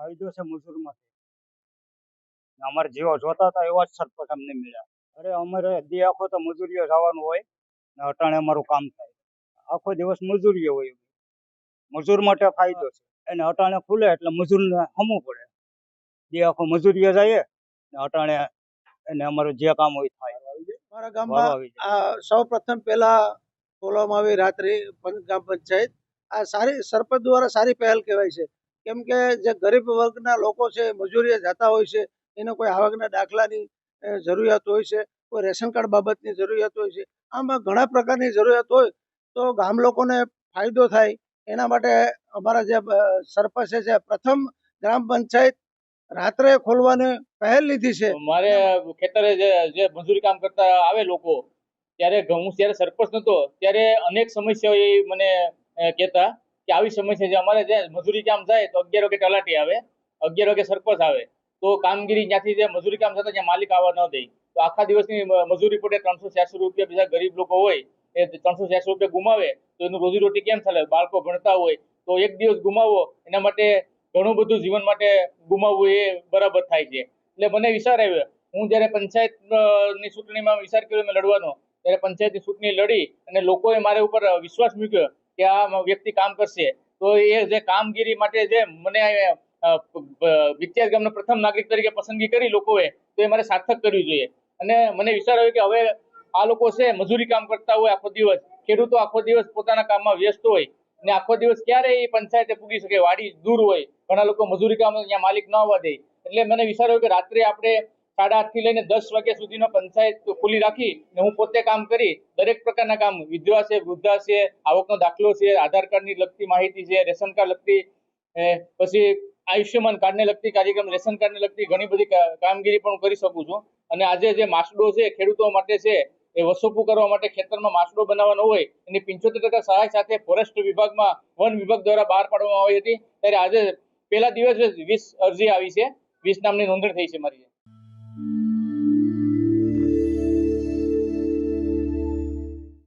ફાયદો છે મજૂરમાંથી અમારે જેવા જોતા હતા એવા જ સરપંચ અમને મળ્યા. અરે અમારે દી આખો તો મજૂરીઓ જવાનું હોય ને અટાણે અમારું કામ થાય. આખો દિવસ મજૂરીઓ હોય. મજૂર માટે ફાયદો છે. એને અટાણે ખુલે એટલે મજૂરને હમવું પડે. દી આખો મજૂરીઓ જઈએ ને અટાણે એને અમારું જે કામ હોય થાય. મારા ગામમાં જાય. સૌ પ્રથમ પહેલા ખોલવામાં આવી રાત્રે ગામ પંચાયત. આ સારી સરપંચ દ્વારા સારી પહેલ કહેવાય છે. કેમ કે જે ગરીબ વર્ગના લોકો છે, મજૂરીએ જતા હોય છે, એને કોઈ આવકના દાખલાની જરૂરિયાત હોય છે, કોઈ રેશન કાર્ડ બાબતની જરૂરિયાત હોય છે, આમાં ઘણા પ્રકારની જરૂરિયાત હોય, તો ગામ લોકોને ફાયદો થાય. એના માટે અમારા જે સરપંચ છે પ્રથમ ગ્રામ પંચાયત રાત્રે ખોલવાની પહેલ લીધી છે. મારે ખેતરે જે મજૂરી કામ કરતા આવે લોકો, ત્યારે હું જ્યારે સરપંચ નતો, ત્યારે અનેક સમસ્યાઓ એ મને કહેતા. કે આવી સમસ્યા છે. અમારે જે મજૂરી કામ જાય તો અગિયાર વાગે તલાટી આવે, અગિયાર વાગે સરપંચ આવે. તો કામગીરી જ્યાંથી જે મજૂરી કામ થતા ત્યાં માલિક આવવા ન દે. તો આખા દિવસની મજૂરી પડે ત્રણસો ચારસો રૂપિયા બીજા ગરીબ લોકો હોય, એ ત્રણસો ચારસો રૂપિયા ગુમાવે, તો એનું રોજીરોટી કેમ ચાલે? બાળકો ભણતા હોય, તો એક દિવસ ગુમાવવો એના માટે ઘણું બધું જીવન માટે ગુમાવવું એ બરાબર થાય છે. એટલે મને વિચાર આવ્યો, હું જ્યારે પંચાયતની ચૂંટણીમાં વિચાર કર્યો, મેં લડવાનો. ત્યારે પંચાયતની ચૂંટણી લડી અને લોકોએ મારા ઉપર વિશ્વાસ મૂક્યો. કે આ વ્યક્તિ કામ કરશે તો એ જે કામગીરી માટે જે મને અ, ગામના પ્રથમ નાગરિક તરીકે પસંદગી કરી લોકોએ તો એ મારે સાર્થક કરવી જોઈએ. અને મને વિચાર આવ્યો કે હવે આ લોકો છે મજૂરી કામ કરતા હોય આખો દિવસ ખેડૂતો આખો દિવસ પોતાના કામમાં વ્યસ્ત હોય અને આખો દિવસ ક્યારે એ પંચાયતે પૂગી શકે વાડી દૂર હોય ઘણા લોકો મજૂરી કામ અહીંયા માલિક ન આવવા દે. એટલે મને વિચાર આવ્યો કે રાત્રે આપણે સાડા આઠથી લઈને દસ વાગ્યા સુધીનો પંચાયત ખુલ્લી રાખી ને હું પોતે કામ કરી દરેક પ્રકારના કામ, વિધવા છે, વૃદ્ધા છે, આવકનો દાખલો છે, આધાર કાર્ડની લગતી માહિતી છે, રેશન કાર્ડ લગતી પછી આયુષ્યમાન કાર્ડને લગતી કાર્યક્રમ, રેશન કાર્ડને લગતી ઘણી બધી કામગીરી પણ કરી શકું છું. અને આજે જે માસડો છે, ખેડૂતો માટે છે, એ વસોપુ કરવા માટે ખેતરમાં માસડો બનાવવાનો હોય, એની પંચોતેર ટકા સહાય સાથે ફોરેસ્ટ વિભાગમાં, વન વિભાગ દ્વારા બહાર પાડવામાં આવી હતી. ત્યારે આજે પહેલા દિવસે વીસ અરજી આવી છે. વીસ નામની નોંધણી થઈ છે મારી.